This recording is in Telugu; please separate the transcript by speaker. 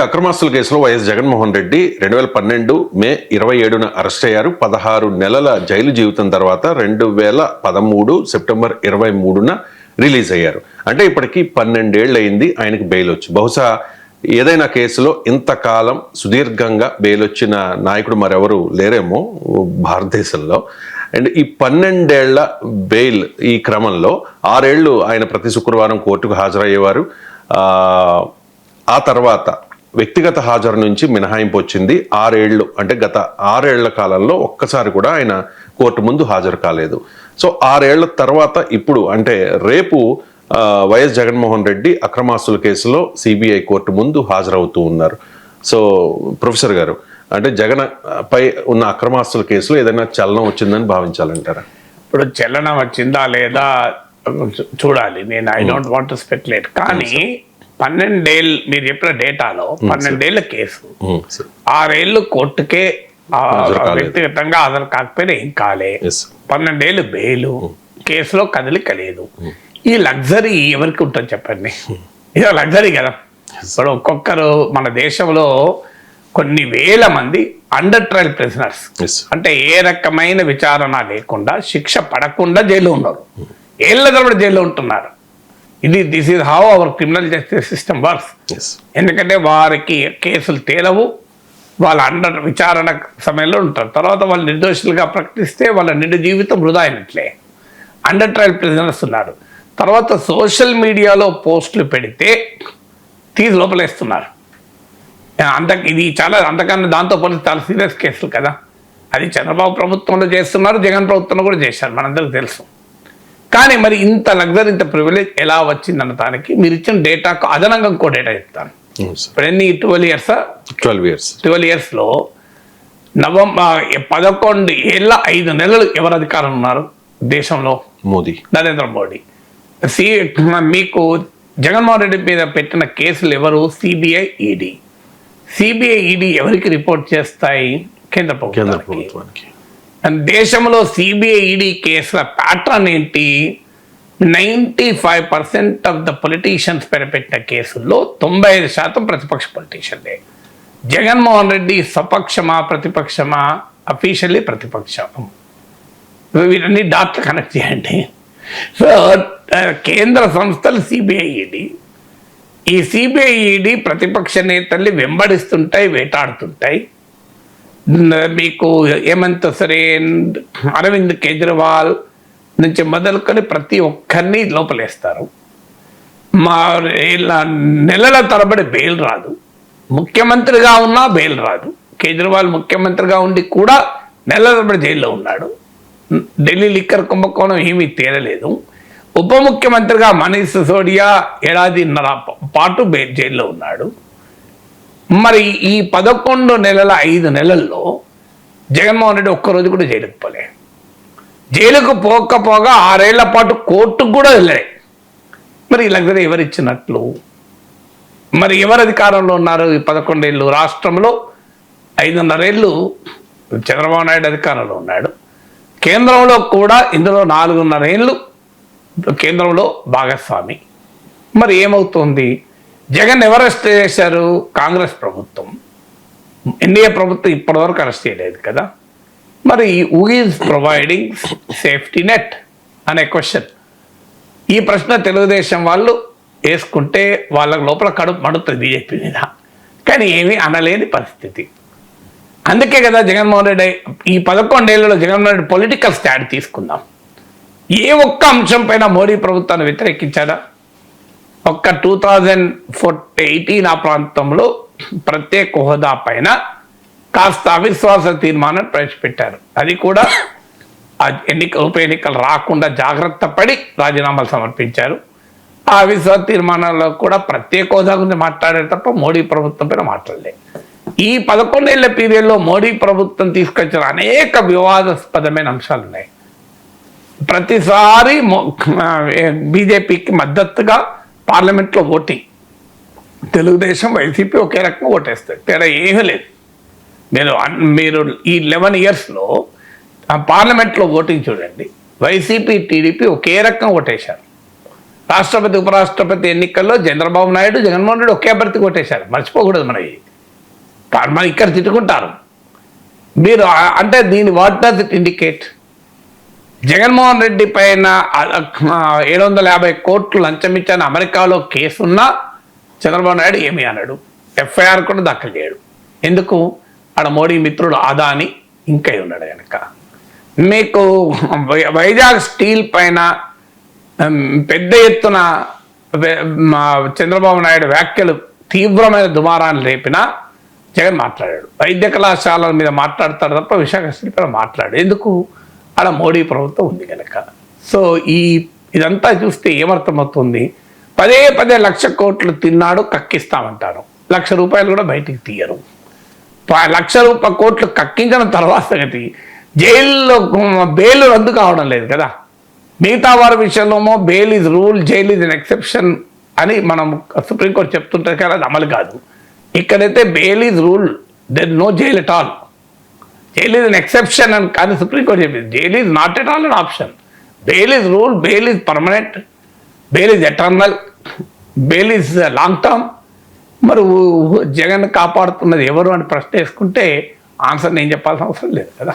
Speaker 1: అక్రమాస్తుల కేసులో వైఎస్ జగన్మోహన్ రెడ్డి రెండు వేల పన్నెండు మే ఇరవై ఏడున అరెస్ట్ అయ్యారు. పదహారు నెలల జైలు జీవితం తర్వాత రెండు వేల పదమూడు సెప్టెంబర్ ఇరవై మూడున రిలీజ్ అయ్యారు. అంటే ఇప్పటికి పన్నెండేళ్ళు అయింది ఆయనకి బెయిల్ వచ్చి. బహుశా ఏదైనా కేసులో ఇంతకాలం సుదీర్ఘంగా బెయిల్ వచ్చిన నాయకుడు మరెవరు లేరేమో భారతదేశంలో. అండ్ ఈ పన్నెండేళ్ళ బెయిల్ ఈ క్రమంలో ఆరేళ్ళు ఆయన ప్రతి శుక్రవారం కోర్టుకు హాజరయ్యేవారు. ఆ తర్వాత వ్యక్తిగత హాజరు నుంచి మినహాయింపు వచ్చింది. ఆరేళ్ళు అంటే గత ఆరేళ్ళ కాలంలో ఒక్కసారి కూడా ఆయన కోర్టు ముందు హాజరు కాలేదు. సో ఆరేళ్ళ తర్వాత ఇప్పుడు అంటే రేపు వైఎస్ జగన్మోహన్ రెడ్డి అక్రమాస్తుల కేసులో సిబిఐ కోర్టు ముందు హాజరవుతూ ఉన్నారు. సో ప్రొఫెసర్ గారు అంటే జగన్ పై ఉన్న అక్రమాస్తుల కేసులో ఏదైనా చలనం వచ్చిందని భావించాలంటారా?
Speaker 2: ఇప్పుడు చలనం వచ్చిందా లేదా చూడాలి. నేను ఐ డోంట్ వాంట్ స్పెక్యులేట్ కానీ పన్నెండేళ్ళు మీరు చెప్పిన డేటాలో పన్నెండేళ్ళ కేసు.
Speaker 1: సరే.
Speaker 2: ఆరేళ్ళు కోర్టుకే. వ్యక్తిగతంగా హాజరు కాకపోయినా ఏం కాలే. పన్నెండేళ్ళు బెయిలు. కేసులో కదలిక లేదు. ఈ లగ్జరీ ఎవరికి ఉంటుంది చెప్పండి? ఇది లగ్జరీ కదా. ఇప్పుడు ఒక్కొక్కరు మన దేశంలో కొన్ని వేల మంది అండర్ ట్రయల్ ప్రిజనర్స్. అంటే ఏ రకమైన విచారణ లేకుండా శిక్ష పడకుండా జైల్లో ఉన్నారు. ఏళ్ళ తరబడి జైల్లో ఉంటున్నారు. ఇది this is how our criminal justice system works. ఎందుకంటే వారికి కేసులు తేలవు వాళ్ళ అండర్ విచారణ సమయంలో ఉంటారు. తర్వాత వాళ్ళు నిర్దోషులుగా ప్రకటిస్తే వాళ్ళ నిండు జీవితం వృధా అయినట్లే. అండర్ ట్రయల్ ప్రిజనర్స్ ఉన్నారు. తర్వాత సోషల్ మీడియాలో పోస్టులు పెడితే తీసి లోపలేస్తున్నారు. అంత ఇది చాలా అంతకన్నా దాంతో పోలిస్తే చాలా సీరియస్ కేసులు కదా. అది చంద్రబాబు ప్రభుత్వంలో చేస్తున్నారు జగన్ ప్రభుత్వంలో కూడా చేశారు. మనందరికీ తెలుసు. కానీ మరి ఇంత లగ్జరీ ఇంత ప్రివిలేజ్ ఎలా వచ్చిందన్న దానికి మీరు ఇచ్చిన డేటాకు అదనంగా ఇంకో డేటా చెప్తాను. ఇప్పుడు ఎన్ని twelve years
Speaker 1: twelve years
Speaker 2: twelve ఇయర్స్లో నవంబర్ పదకొండు ఏళ్ళ ఐదు నెలలు ఎవరు అధికారం ఉన్నారు దేశంలో?
Speaker 1: మోదీ.
Speaker 2: నరేంద్ర మోడీ. సి మీకు జగన్మోహన్ రెడ్డి మీద పెట్టిన కేసులు ఎవరు? సిబిఐ ఈడీ సిబిఐ ఈడీ ఎవరికి రిపోర్ట్ చేస్తాయి? కేంద్ర
Speaker 1: కేంద్ర
Speaker 2: ప్రభుత్వం
Speaker 1: ప్రభుత్వానికి.
Speaker 2: దేశంలో సిబిఐ ఈడీ కేసుల ప్యాటర్న్ ఏంటి? Ninety five percent of the politicians పెరపెట్టిన కేసుల్లో తొంభై ఐదు శాతం ప్రతిపక్ష పొలిటీషియన్లే. జగన్మోహన్ రెడ్డి సపక్షమా ప్రతిపక్షమా? అఫీషియల్లీ ప్రతిపక్షం. వీటన్ని డాట్ కనెక్ట్ చేయండి. సో కేంద్ర సంస్థలు సిబిఐఈడి ఈ సిబిఐఈడి ప్రతిపక్ష నేతల్ని వెంబడిస్తుంటాయి వేటాడుతుంటాయి. మీకు హేమంత్ సరేన్ అరవింద్ కేజ్రీవాల్ నుంచి మొదలుకొని ప్రతి ఒక్కరిని లోపలేస్తారు. మా ఇలా నెలల తరబడి బెయిల్ రాదు. ముఖ్యమంత్రిగా ఉన్నా బెయిల్ రాదు. కేజ్రీవాల్ ముఖ్యమంత్రిగా ఉండి కూడా నెలల తరబడి జైల్లో ఉన్నాడు. ఢిల్లీ లిక్కర్ కుంభకోణం ఏమీ తేలలేదు. ఉప ముఖ్యమంత్రిగా మనీష్ సిసోడియా ఏడాదిన్నర పాటు బెయిల్ జైల్లో ఉన్నాడు. మరి ఈ పదకొండు నెలల ఐదు నెలల్లో జగన్మోహన్ రెడ్డి ఒక్కరోజు కూడా జైలుకు పోలే. జైలుకు పోకపోగా ఆరేళ్ళ పాటు కోర్టుకు కూడా వెళ్ళలే. మరి ఈ లగ్జరీ ఎవరు ఇచ్చినట్లు మరి ఎవరు అధికారంలో ఉన్నారు ఈ పదకొండేళ్ళు? రాష్ట్రంలో ఐదున్నరేళ్ళు చంద్రబాబు నాయుడు అధికారంలో ఉన్నాడు. కేంద్రంలో కూడా ఇందులో నాలుగున్నరేళ్ళు కేంద్రంలో భాగస్వామి. మరి ఏమవుతుంది? జగన్ ఎవరు అరెస్ట్ చేశారు? కాంగ్రెస్ ప్రభుత్వం. ఎన్డీఏ ప్రభుత్వం ఇప్పటివరకు అరెస్ట్ చేయలేదు కదా. మరి who is providing safety net అనే క్వశ్చన్. ఈ ప్రశ్న తెలుగుదేశం వాళ్ళు వేసుకుంటే వాళ్ళ లోపల కడుపు మడుతుంది బీజేపీ మీద. కానీ ఏమీ అనలేని పరిస్థితి. అందుకే కదా జగన్మోహన్ రెడ్డి ఈ పదకొండేళ్ళలో జగన్మోహన్ రెడ్డి పొలిటికల్ స్టాండ్ తీసుకుందాం. ఏ ఒక్క అంశం పైన మోడీ ప్రభుత్వాన్ని వ్యతిరేకించారా ఒక్క టూ థౌజండ్ ఫోర్ ఎయిటీన్ ఆ ప్రాంతంలో ప్రత్యేక హోదా పైన కాస్త అవిశ్వాస తీర్మానం ప్రవేశపెట్టారు. అది కూడా ఎన్నిక ఉప ఎన్నికలు రాకుండా జాగ్రత్త పడి రాజీనామాలు సమర్పించారు. ఆ అవిశ్వాస తీర్మానాల్లో కూడా ప్రత్యేక హోదా గురించి మాట్లాడారు తప్ప మోడీ ప్రభుత్వం పైన మాట్లాడలేదు. ఈ పదకొండేళ్ళ పీరియడ్లో మోడీ ప్రభుత్వం తీసుకొచ్చిన అనేక వివాదాస్పదమైన అంశాలు ఉన్నాయి. ప్రతిసారి బీజేపీకి మద్దతుగా పార్లమెంట్లో ఓటింగ్. తెలుగుదేశం వైసీపీ ఒకే రకంగా ఓటేస్తాయి. తేడా ఏమీ లేదు. మీరు అన్- మీరు ఈ లెవెన్ ఇయర్స్లో పార్లమెంట్లో ఓటింగ్ చూడండి. వైసీపీ టీడీపీ ఒకే రకంగా ఓటేశారు. రాష్ట్రపతి ఉపరాష్ట్రపతి ఎన్నికల్లో చంద్రబాబు నాయుడు జగన్మోహన్ రెడ్డి ఒకే అభ్యర్థి కొట్టేశారు మర్చిపోకూడదు మనకి మనం ఇక్కడ తిట్టుకుంటారు. మీరు అంటే దీని what does it indicate? Jaganmohan Reddy పైన ఏడు వందల యాభై కోట్లు లంచం ఇచ్చాను అమెరికాలో కేసున్నా చంద్రబాబు నాయుడు ఏమీ అన్నాడు ఎఫ్ఐఆర్ కూడా దాఖలు చేయడు. ఎందుకు? ఆడ మోడీ మిత్రుడు అదాని ఇంకై ఉన్నాడు కనుక మీకు వైజాగ్ స్టీల్ పైన పెద్ద ఎత్తున చంద్రబాబు నాయుడు వ్యాఖ్యలు తీవ్రమైన దుమారాన్ని రేపిన జగన్ మాట్లాడాడు. వైద్య కళాశాలల మీద మాట్లాడతాడు తప్ప విశాఖ స్టీల్ పైన మాట్లాడు. ఎందుకు? అక్కడ మోడీ ప్రభుత్వం ఉంది కనుక సో ఈ ఇదంతా చూస్తే ఏమర్థమవుతుంది? పదే పదే లక్ష కోట్లు తిన్నాడు కక్కిస్తామంటారు. లక్ష రూపాయలు కూడా బయటికి తీయరు. లక్ష రూపాయ కోట్లు కక్కించిన తర్వాత సంగతి జైల్లో బెయిల్ రద్దు కావడం లేదు కదా. మిగతా వారి విషయంలోమో bail is rule jail is an exception అని మనం సుప్రీంకోర్టు చెప్తుంటే కదా అది అమలు కాదు. ఇక్కడైతే bail is rule then no jail at all. Jail is an exception అని కానీ సుప్రీంకోర్టు చెప్పింది. Jail is not at all an option bail is rule bail is permanent bail is eternal bail is long term మరి జగన్ కాపాడుతున్నది ఎవరు అని ప్రశ్న వేసుకుంటే ఆన్సర్ నేను చెప్పాల్సిన అవసరం లేదు కదా.